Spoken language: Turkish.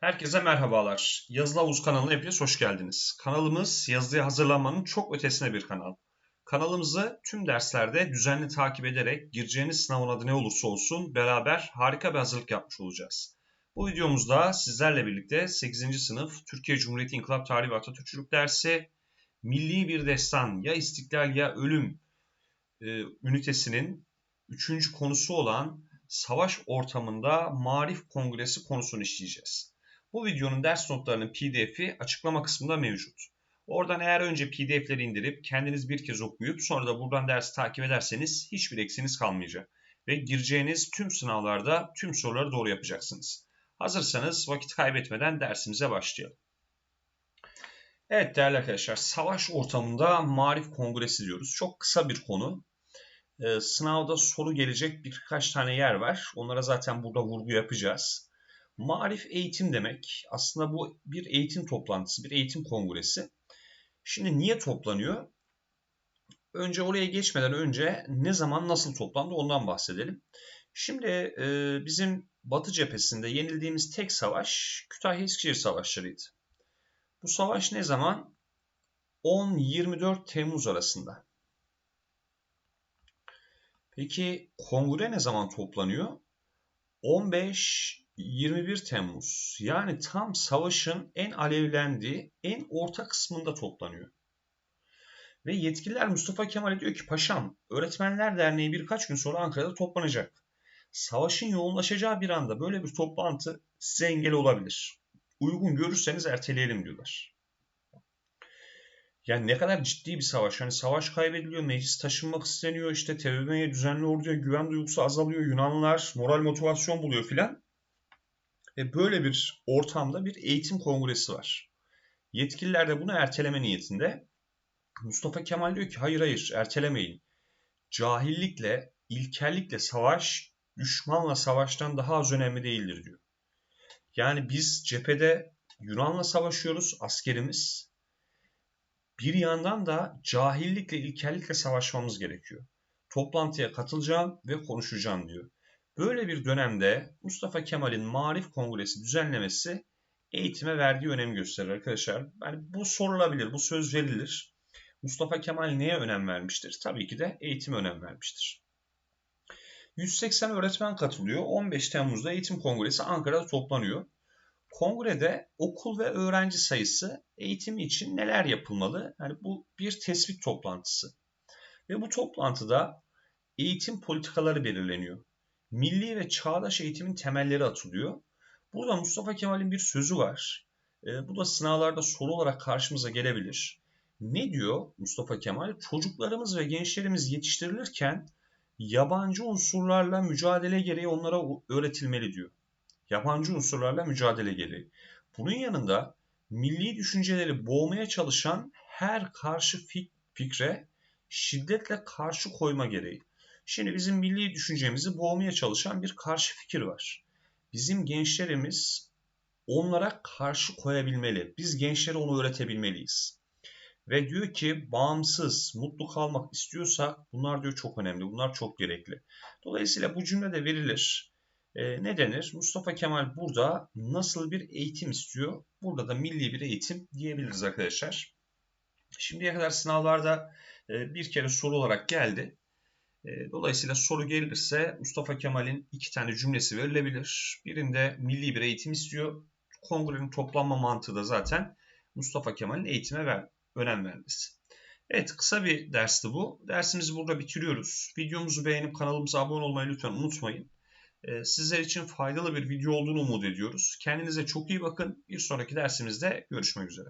Herkese merhabalar. Yazılı Havuz kanalına hepiniz hoş geldiniz. Kanalımız yazıya hazırlanmanın çok ötesine bir kanal. Kanalımızı tüm derslerde düzenli takip ederek gireceğiniz sınavın adı ne olursa olsun beraber harika bir hazırlık yapmış olacağız. Bu videomuzda sizlerle birlikte 8. sınıf Türkiye Cumhuriyeti İnkılap Tarihi ve Atatürkçülük dersi Milli Bir Destan ya İstiklal ya Ölüm e, ünitesinin 3. konusu olan savaş ortamında Marif Kongresi konusunu işleyeceğiz. Bu videonun ders notlarının pdf'i açıklama kısmında mevcut. Oradan eğer önce pdf'leri indirip kendiniz bir kez okuyup sonra da buradan dersi takip ederseniz hiçbir eksiniz kalmayacak. Ve gireceğiniz tüm sınavlarda tüm soruları doğru yapacaksınız. Hazırsanız vakit kaybetmeden dersimize başlayalım. Evet değerli arkadaşlar savaş ortamında Marif Kongresi diyoruz. Çok kısa bir konu. Ee, sınavda soru gelecek birkaç tane yer var. Onlara zaten burada vurgu yapacağız. Marif eğitim demek. Aslında bu bir eğitim toplantısı, bir eğitim kongresi. Şimdi niye toplanıyor? Önce oraya geçmeden önce ne zaman nasıl toplandı ondan bahsedelim. Şimdi e, bizim Batı cephesinde yenildiğimiz tek savaş Kütahya-Eskişehir savaşlarıydı. Bu savaş ne zaman? 10-24 Temmuz arasında. Peki kongre ne zaman toplanıyor? 15 21 Temmuz yani tam savaşın en alevlendiği en orta kısmında toplanıyor. Ve yetkililer Mustafa Kemal'e diyor ki paşam Öğretmenler Derneği birkaç gün sonra Ankara'da toplanacak. Savaşın yoğunlaşacağı bir anda böyle bir toplantı size engel olabilir. Uygun görürseniz erteleyelim diyorlar. Yani ne kadar ciddi bir savaş. Hani savaş kaybediliyor, meclis taşınmak isteniyor, işte TBMM'ye düzenli orduya güven duygusu azalıyor, Yunanlılar moral motivasyon buluyor filan. Ve böyle bir ortamda bir eğitim kongresi var. Yetkililer de bunu erteleme niyetinde. Mustafa Kemal diyor ki hayır hayır ertelemeyin. Cahillikle, ilkellikle savaş düşmanla savaştan daha az önemli değildir diyor. Yani biz cephede Yunan'la savaşıyoruz askerimiz. Bir yandan da cahillikle, ilkellikle savaşmamız gerekiyor. Toplantıya katılacağım ve konuşacağım diyor. Böyle bir dönemde Mustafa Kemal'in Marif Kongresi düzenlemesi eğitime verdiği önemi gösterir arkadaşlar. Yani bu sorulabilir, bu söz verilir. Mustafa Kemal neye önem vermiştir? Tabii ki de eğitime önem vermiştir. 180 öğretmen katılıyor. 15 Temmuz'da Eğitim Kongresi Ankara'da toplanıyor. Kongrede okul ve öğrenci sayısı eğitim için neler yapılmalı? Yani bu bir tespit toplantısı. Ve bu toplantıda eğitim politikaları belirleniyor milli ve çağdaş eğitimin temelleri atılıyor. Burada Mustafa Kemal'in bir sözü var. E, bu da sınavlarda soru olarak karşımıza gelebilir. Ne diyor Mustafa Kemal? Çocuklarımız ve gençlerimiz yetiştirilirken yabancı unsurlarla mücadele gereği onlara öğretilmeli diyor. Yabancı unsurlarla mücadele gereği. Bunun yanında milli düşünceleri boğmaya çalışan her karşı fikre şiddetle karşı koyma gereği. Şimdi bizim milli düşüncemizi boğmaya çalışan bir karşı fikir var. Bizim gençlerimiz onlara karşı koyabilmeli. Biz gençlere onu öğretebilmeliyiz. Ve diyor ki bağımsız, mutlu kalmak istiyorsak bunlar diyor çok önemli, bunlar çok gerekli. Dolayısıyla bu cümle de verilir. E, ne denir? Mustafa Kemal burada nasıl bir eğitim istiyor? Burada da milli bir eğitim diyebiliriz arkadaşlar. Şimdiye kadar sınavlarda e, bir kere soru olarak geldi. E, dolayısıyla soru gelirse Mustafa Kemal'in iki tane cümlesi verilebilir. Birinde milli bir eğitim istiyor. Kongrenin toplanma mantığı da zaten Mustafa Kemal'in eğitime ver, önem vermesi. Evet kısa bir dersti bu. Dersimizi burada bitiriyoruz. Videomuzu beğenip kanalımıza abone olmayı lütfen unutmayın. E, sizler için faydalı bir video olduğunu umut ediyoruz. Kendinize çok iyi bakın. Bir sonraki dersimizde görüşmek üzere.